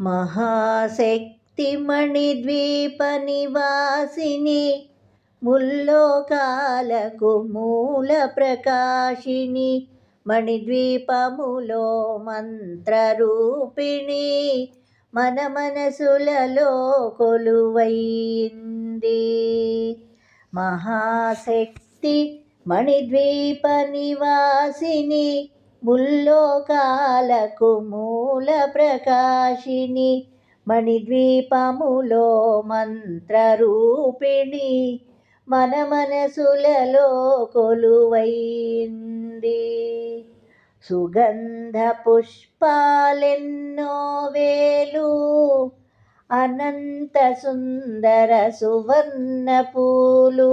మహాశక్తిమణిద్వీపనివాసిని ముల్లోకాలకు మూల ప్రకాశిని మణిద్వీపములో మంత్రరూపిణి మన మనసులలో కొలువైంది. మహాశక్తి మణిద్వీప నివాసిని ముల్లోకాలకు మూల ప్రకాశిని మణిద్వీపములో మంత్రరూపిణి మన మనసులలో కొలువైంది. సుగంధ పుష్పాలెన్నో వేలు అనంత సుందర సువర్ణ పూలు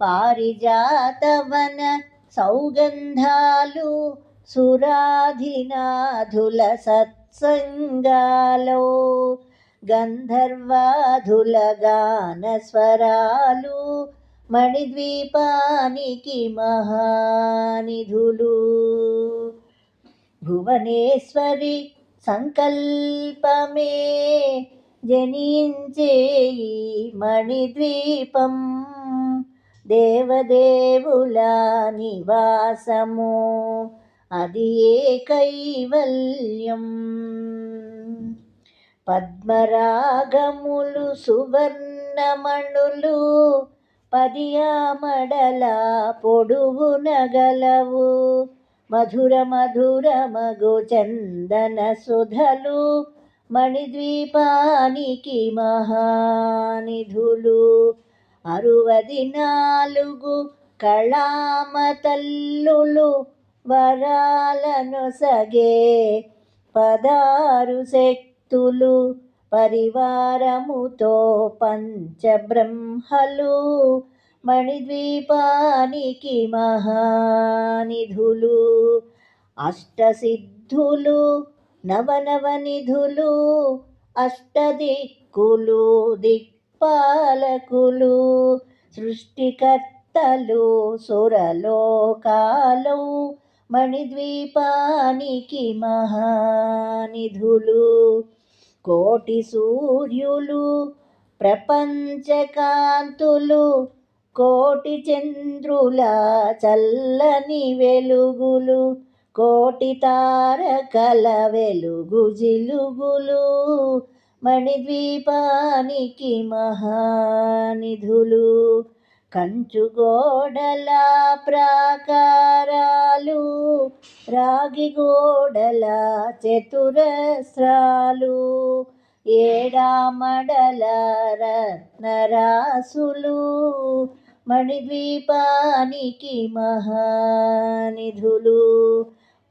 పారిజాతవన సౌగంధాలు సురాధినాధుల సత్సంగాలో గంధర్వాధుల గాన స్వరాలు మణిద్వీపానికి మహానిధులు. భువనేశ్వరి సంకల్పమే జనించే ఈ మణిద్వీపం. దేవదేవుల నివాసము. అది ఏ కైవల్యం పద్మరాగములు సువర్ణమణులు పదియామడల పొడుగు నగలవు మధుర మధుర మగు చందన సుధలు మణిద్వీపానికి మహానిధులు. అరువది నాలుగు కళామ తల్లులు వరాలను సగే పదారు శక్తులు పరివారముతో పంచబ్రహ్మలు మణిద్వీపానికి మహానిధులు అష్టసిద్ధులు నవనవనిధులు అష్టదిక్కులు పాలకులు సృష్టికర్తలు సురలోకాలు మణిద్వీపానికి మహానిధులు కోటి సూర్యులు ప్రపంచకాంతులు కోటి చంద్రుల చల్లని వెలుగులు కోటి తారకల వెలుగు జిలుగులు మణిద్వీపానికి మహానిధులు కంచుగోడల ప్రాకారాలు రాగిగోడల చతురస్రాలు ఏడామడల రత్నరాసులు మణిద్వీపానికి మహానిధులు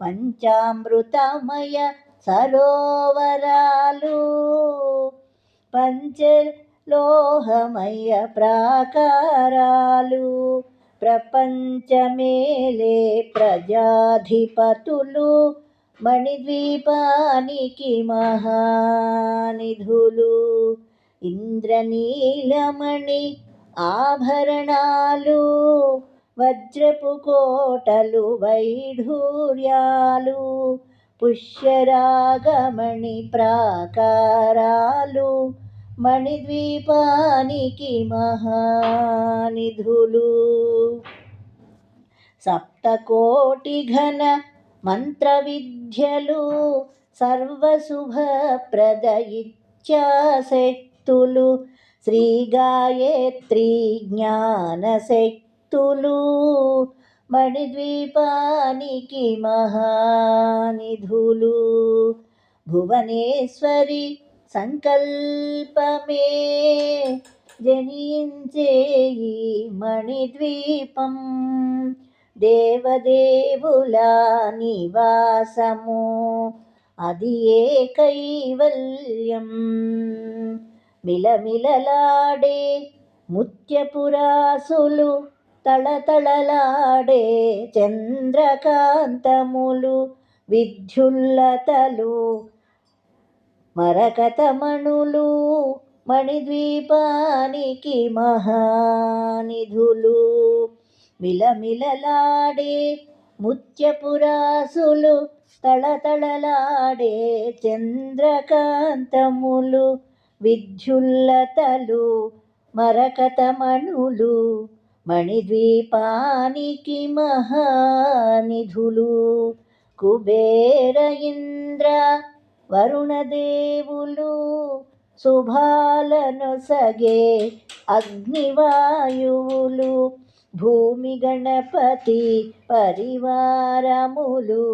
పంచామృతమయ సరోవరాలు. పంచలోహమయ ప్రాకారాలు. ప్రపంచమేలే ప్రజాధిపతులు. మణిద్వీపానికి మహానిధులు. ఇంద్రనీలమణి ఆభరణాలు. వజ్రపు కోటలు వైఢూర్యాలు. పుష్యరాగమణి ప్రాకారాలు మణిద్వీపానికి మహానిధులు. సప్తకోటి ఘన మంత్ర విద్యలు సర్వశుభప్రదయిత్యాశక్తులు శ్రీ గాయత్రి జ్ఞానశక్తులు. మణిద్వీపానికి మహానిధులు. భువనేశ్వరి సంకల్పమే జనించే ఈ మణిద్వీపం. దేవదేవుల నివాసము అది ఏ కైవల్యం మిలమిలలాడే ముత్యపురాసులు తళతళలాడే చంద్రకాంతములు విద్యుల్లతలు మరకతమణులు మణిద్వీపానికి మహానిధులు. మిలమిలలాడే ముత్యపురాసులు తళతళలాడే చంద్రకాంతములు విద్యుల్లతలు మరకతమణులు మణిద్వీపానికి మహానిధులు కుబేర ఇంద్ర వరుణదేవులు శుభాలను సగే అగ్నివాయువులు భూమి గణపతి పరివారములు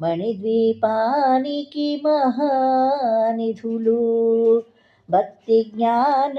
మణిద్వీపానికి మహానిధులు భక్తి జ్ఞాన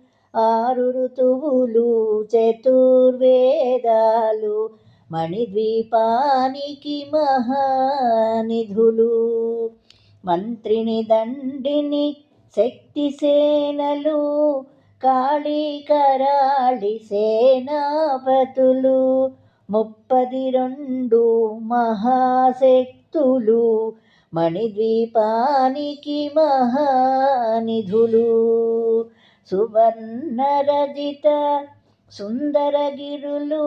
ఆరు ఋతువులు చతుర్వేదాలు మణిద్వీపానికి మహానిధులు. మంత్రిని దండిని శక్తి సేనలు కాళీకరాళి సేనాపతులు ముప్పది రెండు మహాశక్తులు మణిద్వీపానికి మహానిధులు. సువర్ణరజిత సుందరగిరులు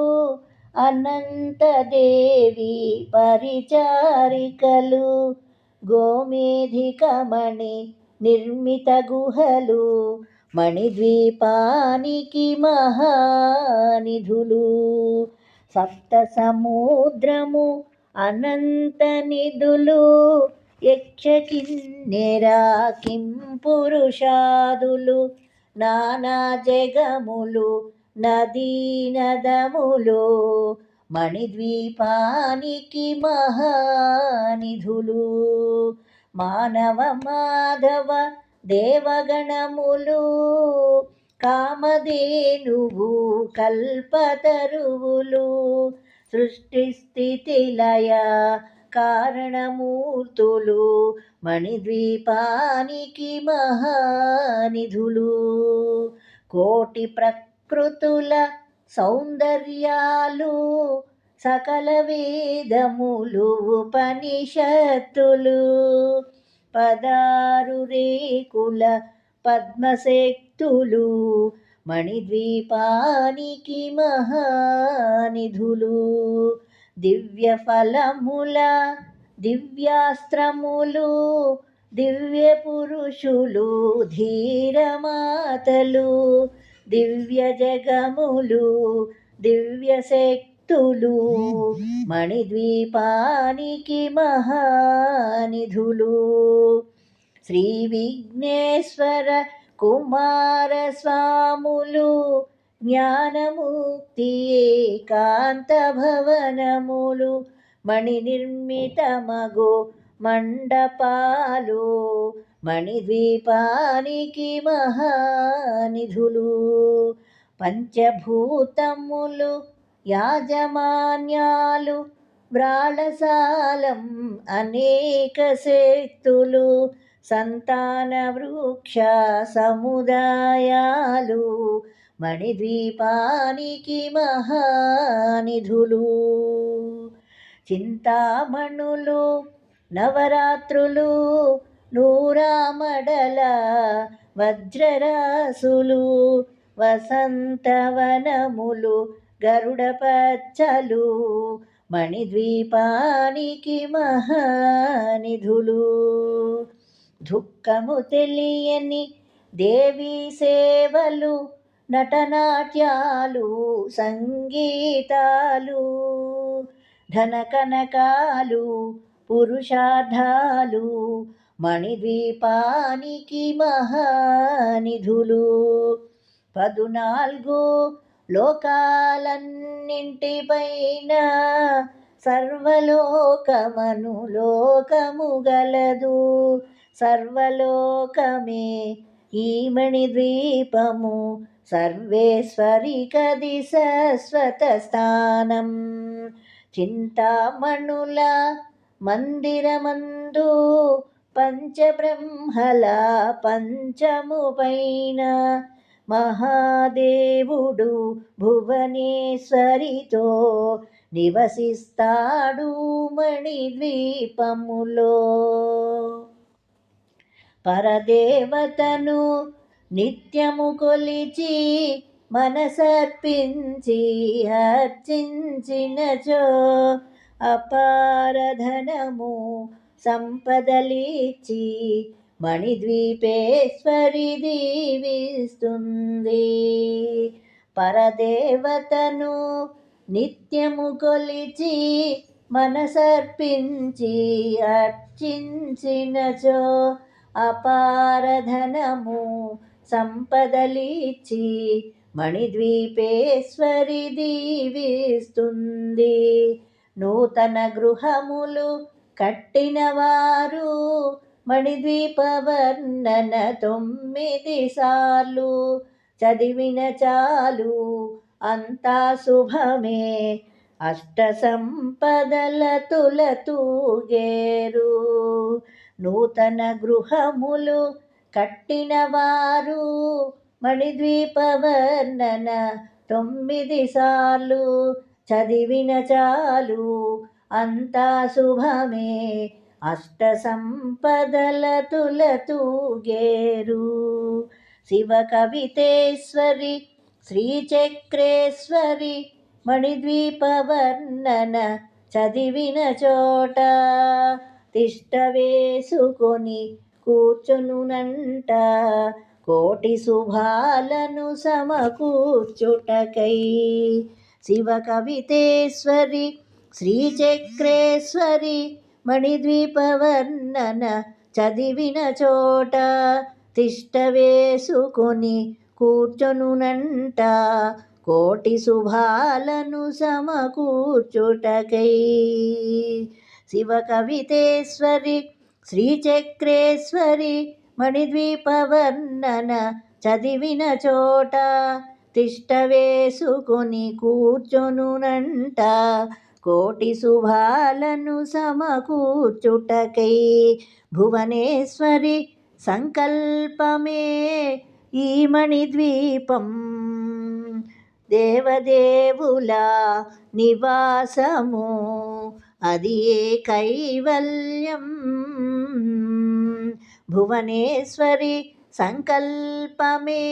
అనంతదేవి పరిచారికలు గోమేధికమణి నిర్మిత గుహలు మణిద్వీపానికి మహానిధులు. సప్త సముద్రము అనంత నిధులు యక్షకిన్నెరా కిం పురుషాదులు నానా జగములు నదీ నదములు మణిద్వీపానికి మహానిధులు. మానవ మాధవ దేవగణములు కామధేనువు కల్పతరువులు సృష్టి స్థితి కారణమూర్తులు మణిద్వీపానికి మహానిధులు. కోటి ప్రకృతుల సౌందర్యాలు సకల వేదములు ఉపనిషత్తులు. పదారు రేకుల పద్మశక్తులు మణిద్వీపానికి మహానిధులు. దివ్య ఫలముల దివ్యాస్త్రములు దివ్య పురుషులు ధీరమాతలు దివ్య జగములు దివ్య శక్తులు మణిద్వీపానికి మహానిధులు. శ్రీ విఘ్నేశ్వర కుమారస్వాములు జ్ఞానముక్తి ఏకాంత భవనములు మణి నిర్మితమగు మండపాలు మణిద్వీపానికి మహానిధులు. పంచభూతములు యాజమాన్యాలు వ్రాళసాలం అనేక శక్తులు సంతాన వృక్ష సముదాయాలు మణిద్వీపానికి మహానిధులు. చింతామణులు నవరాత్రులు నూరామడల వజ్రరాసులు వసంతవనములు గరుడ పచ్చలు మణిద్వీపానికి మహానిధులు. దుఃఖము తెలియని దేవీ సేవలు నటనాట్యాలు సంగీతాలు ధనకనకాలు పురుషార్థాలు మణిద్వీపానికి మహానిధులు. పదునాలుగు లోకాలన్నింటిపైన సర్వలోకమను లోకము గలదు. సర్వలోకమే ఈ మణిద్వీపము సర్వేశ్వరి కది స్థానం చింతామణుల మందిరమందు పంచబ్రహ్మల పంచముపైన మహాదేవుడు భువనేశ్వరితో నివసిస్తాడు మణిద్వీపములో. పరదేవతను నిత్యము కొలిచి మనసర్పించి అర్చించినచో అపారధనము సంపదలిచి మణిద్వీపేశ్వరి దీవిస్తుంది. పరదేవతను నిత్యము కొలిచి మనసర్పించి అర్చించినచో అపారధనము సంపదలిచ్చి మణిద్వీపేశ్వరి దీవిస్తుంది. నూతన గృహములు కట్టినవారు మణిద్వీపవర్ణన తొమ్మిది సార్లు. చదివిన చాలు అంతా శుభమే. అష్ట సంపదల తులతూగేరు. నూతన గృహములు కట్టినవారు మణిద్వీపవర్ణన తొమ్మిది సార్లు చదివిన చాలు. అంతా శుభమే. అష్ట సంపదల తులతూగేరు శివ కవితేశ్వరి శ్రీచక్రేశ్వరి మణిద్వీపవర్ణన చదివిన చోట తిష్ట వేసుకొని కూర్చొనునంట. కోటి శుభాలను సమకూర్చుటకై శివ కవితేశ్వరి శ్రీచక్రేశ్వరి మణిద్వీపవర్ణన చదివిన చోట తిష్ట వేసుకొని కూర్చొనునంట. కోటి శుభాలను సమకూర్చుటకై శివ కవితేశ్వరి శ్రీచక్రేశ్వరి మణిద్వీపవర్ణన చదివిన చోట తిష్టవేసుకొని కూర్చొనునంట. కోటి శుభాలను సమకూర్చుటకై భువనేశ్వరి సంకల్పమే ఈ మణిద్వీపం. దేవదేవుల నివాసము అది ఏ కైవల్యం? భువనేశ్వరి సంకల్పమే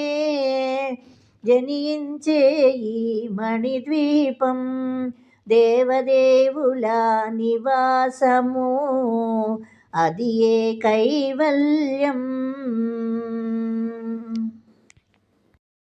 జనించే ఈ మణిద్వీపం దేవదేవుల నివాసము. అది ఏ కైవల్యం?